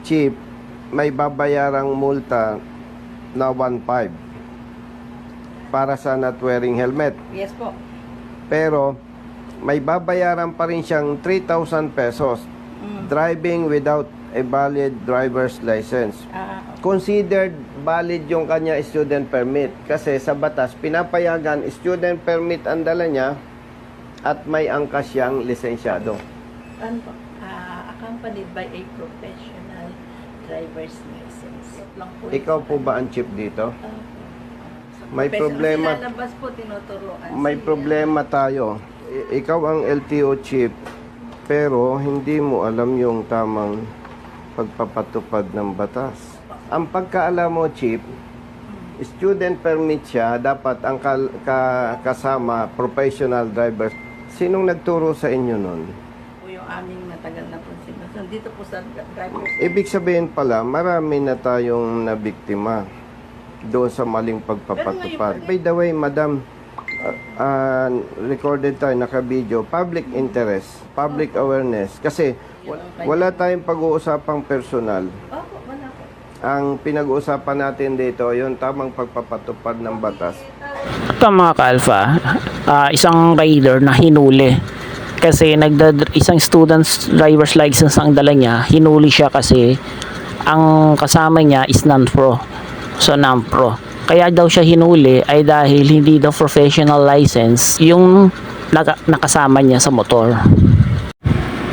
Chief, may babayarang multa na 1.5 para sa not wearing helmet. Yes po. Pero may babayaran pa rin siyang 3,000 pesos Mm. driving without a valid driver's license. Ah, Considered valid yung kanya student permit kasi sa batas pinapayagan student permit ang dala niya at may angkas siyang lisensyado. ano po? Ah, accompanied by a professional driver's license. Lang po Ikaw po ba ang chief dito? Ah, May problema- po, tinuturuan May problema tayo. I- ikaw ang LTO chief pero hindi mo alam yung tamang pagpapatupad ng batas. Ang pagkaalam mo chief, student permit siya, dapat ang kal- ka- kasama professional driver. Sinong nagturo sa inyo nun? po yung aming matagal na po sinusunod. Dito po sa driver's Ibig sabihin pala, marami na tayong nabiktima doon sa maling pagpapatupad. By the way, madam, uh, uh, recorded tayo, naka-video, public interest, public awareness. Kasi wa- wala tayong pag-uusapang personal. Opo, wala po. Ang pinag-uusapan natin dito, yung tamang pagpapatupad ng batas. Ito mga ka-alpha, ah, isang rider na hinuli. Kasi nagdad isang student's driver's license ang dala niya, hinuli siya kasi ang kasama niya is non-pro. So non-pro. Kaya daw siya hinuli ay dahil hindi daw professional license yung naka- nakasama niya sa motor.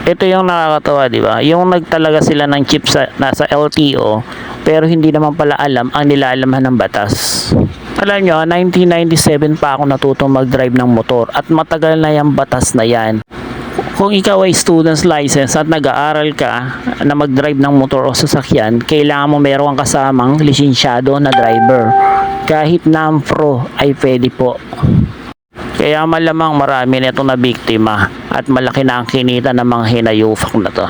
Ito yung nakakatawa, di ba? Yung nagtalaga sila ng chip sa nasa LTO pero hindi naman pala alam ang nilalaman ng batas. Alam nyo, 1997 pa ako natutong mag-drive ng motor at matagal na yung batas na yan. Kung ikaw ay student's license at nag-aaral ka na mag-drive ng motor o sasakyan, kailangan mo meron kang kasamang lisensyado na driver. Kahit non-pro ay pwede po. Kaya malamang marami na itong na biktima at malaki na ang kinita ng mga hinayufak na to.